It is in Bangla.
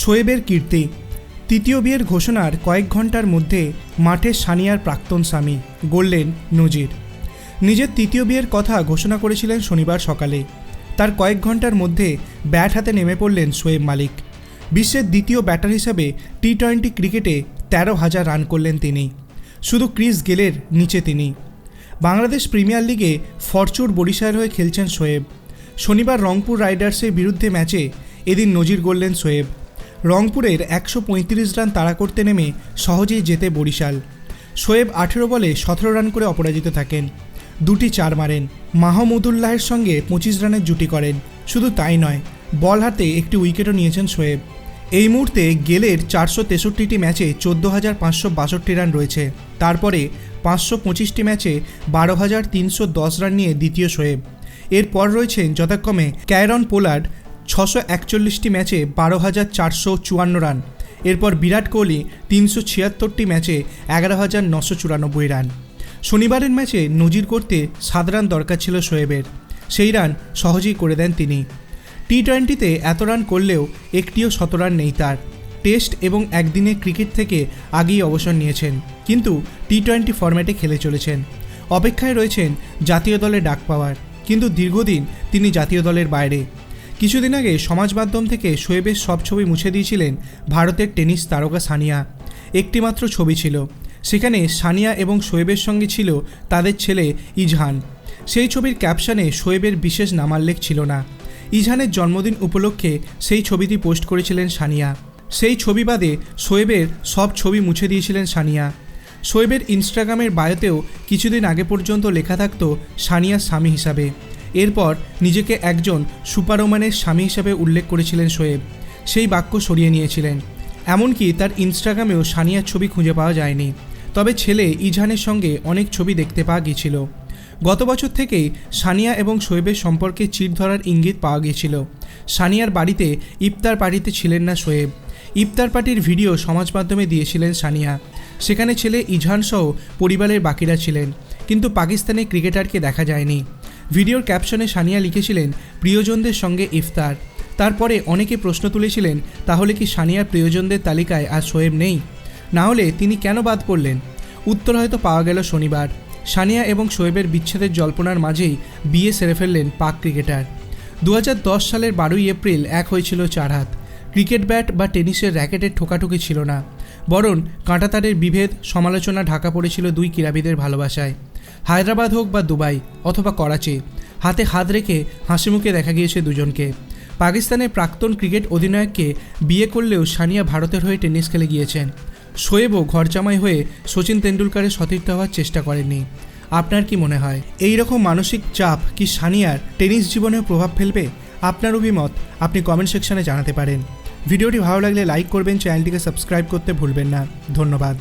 শোয়েবের কীর্তি। তৃতীয় বিয়ের ঘোষণার কয়েক ঘণ্টার মধ্যে মাঠে সানিয়ার প্রাক্তন স্বামী, গড়লেন নজির। নিজের তৃতীয় বিয়ের কথা ঘোষণা করেছিলেন শনিবার সকালে। তার কয়েক ঘণ্টার মধ্যে ব্যাট হাতে নেমে পড়লেন শোয়েব মালিক। বিশ্বের দ্বিতীয় ব্যাটার হিসাবে টি টোয়েন্টি ক্রিকেটে তেরো হাজার রান করলেন তিনি। শুধু ক্রিস গেলের নিচে তিনি। বাংলাদেশ প্রিমিয়ার লিগে ফরচুর বরিশার হয়ে খেলছেন শোয়েব। শনিবার রংপুর রাইডার্সের বিরুদ্ধে ম্যাচে এদিন নজির গড়লেন শোয়েব। রংপুরের একশো পঁয়ত্রিশ রান তাড়া করতে নেমে সহজেই জেতে বরিশাল। শোয়েব আঠেরো বলে সতেরো রান করে অপরাজিত থাকেন। দুটি চার মারেন। মাহমুদুল্লাহের সঙ্গে পঁচিশ রানের জুটি করেন। শুধু তাই নয়, বল হাতে একটি উইকেটও নিয়েছেন শোয়েব। এই মুহূর্তে গেলের চারশো তেষট্টিটি ম্যাচে চোদ্দ হাজার পাঁচশো বাষট্টি রান রয়েছে। তারপরে পাঁচশো পঁচিশটি ম্যাচে বারো হাজার তিনশো দশ রান নিয়ে দ্বিতীয় শোয়েব। এরপর রয়েছেন যথাক্রমে ক্যারন পোলার্ড ছশো একচল্লিশটি ম্যাচে বারো হাজার চারশো চুয়ান্ন রান। এরপর বিরাট কোহলি তিনশো ছিয়াত্তরটি ম্যাচে এগারো হাজার নশো চুরানব্বই রান। শনিবারের ম্যাচে নজির করতে সাত রান দরকার ছিল শোয়েবের। সেই রান সহজেই করে দেন তিনি। টি টোয়েন্টিতে এত রান করলেও একটিও শত রান নেই তার। টেস্ট এবং একদিনের ক্রিকেট থেকে আগেই অবসর নিয়েছেন, কিন্তু টি টোয়েন্টি ফরম্যাটে খেলে চলেছেন। অপেক্ষায় রয়েছেন জাতীয় দলে ডাক পাওয়ার, কিন্তু দীর্ঘদিন তিনি জাতীয় দলের বাইরে। কিছুদিন আগে সমাজ মাধ্যম থেকে শোয়েবের সব ছবি মুছে দিয়েছিলেন ভারতের টেনিস তারকা সানিয়া। একটিমাত্র ছবি ছিল। সেখানে সানিয়া এবং শোয়েবের সঙ্গে ছিল তাদের ছেলে ইজহান। সেই ছবির ক্যাপশনে শোয়েবের বিশেষ নামাল্লেখ ছিল না। ইজহানের জন্মদিন উপলক্ষে সেই ছবিটি পোস্ট করেছিলেন সানিয়া। সেই ছবি বাদে শোয়েবের সব ছবি মুছে দিয়েছিলেন সানিয়া। শোয়েবের ইনস্টাগ্রামের বায়োতেও কিছুদিন আগে পর্যন্ত লেখা থাকতো সানিয়ার স্বামী হিসাবে। এরপর নিজেকে একজন সুপারোম্যানের স্বামী হিসাবে উল্লেখ করেছিলেন শোয়েব সেই বাক্য সরিয়ে নিয়েছিলেন। এমনকি তার ইনস্টাগ্রামেও সানিয়ার ছবি খুঁজে পাওয়া যায়নি। তবে ছেলে ইজহানের সঙ্গে অনেক ছবি দেখতে পাওয়া গিয়েছিল। গত বছর থেকেই সানিয়া এবং শোয়েবের সম্পর্কে চির ধরার ইঙ্গিত পাওয়া গিয়েছিল। সানিয়ার বাড়িতে ইফতার পার্টিতে ছিলেন না শোয়েব ইফতার পার্টির ভিডিও সমাজ মাধ্যমে দিয়েছিলেন সানিয়া। সেখানে ছেলে ইজহান সহ পরিবারের বাকিরা ছিলেন। কিন্তু পাকিস্তানের ক্রিকেটারকে দেখা যায়নি। ভিডিওর ক্যাপশনে সানিয়া লিখেছিলেন, প্রিয়জনদের সঙ্গে ইফতার। তারপরে অনেকে প্রশ্ন তুলেছিলেন, তাহলে কি সানিয়ার প্রিয়জনদের তালিকায় আর শোয়েব নেই? না হলে তিনি কেন বাদ পড়লেন? উত্তর হয়তো পাওয়া গেল শনিবার। সানিয়া এবং শোয়েবের বিচ্ছেদের জল্পনার মাঝেই বিয়ে সেরে ফেললেন পাক ক্রিকেটার। দু হাজার দশ সালের বারোই এপ্রিল এক হয়েছিল চার হাত। ক্রিকেট ব্যাট বা টেনিসের র্যাকেটের ঠোকাঠুকি ছিল না। বরং কাঁটাতারের বিভেদ, সমালোচনা ঢাকা পড়েছিল দুই ক্রীড়াবিদের ভালোবাসায়। হায়দ্রাবাদ হোক বা দুবাই অথবা করাচি, হাতে হাত রেখে হাসি মুখে দেখা গিয়েছে দুজনকে। পাকিস্তানের প্রাক্তন ক্রিকেট অধিনায়ককে বিয়ে করলেও সানিয়া ভারতের হয়ে টেনিস খেলে গিয়েছেন। শোয়েবও ঘরজামাই হয়ে সচিন তেন্ডুলকারের সতীর্থ হওয়ার চেষ্টা করেননি। আপনার কি মনে হয়, এই রকম মানসিক চাপ কি সানিয়ার টেনিস জীবনেও প্রভাব ফেলবে? আপনার অভিমত আপনি কমেন্ট সেকশনে জানাতে পারেন। ভিডিওটি ভালো লাগলে লাইক করবেন, চ্যানেলটিকে সাবস্ক্রাইব করতে ভুলবেন না। ধন্যবাদ।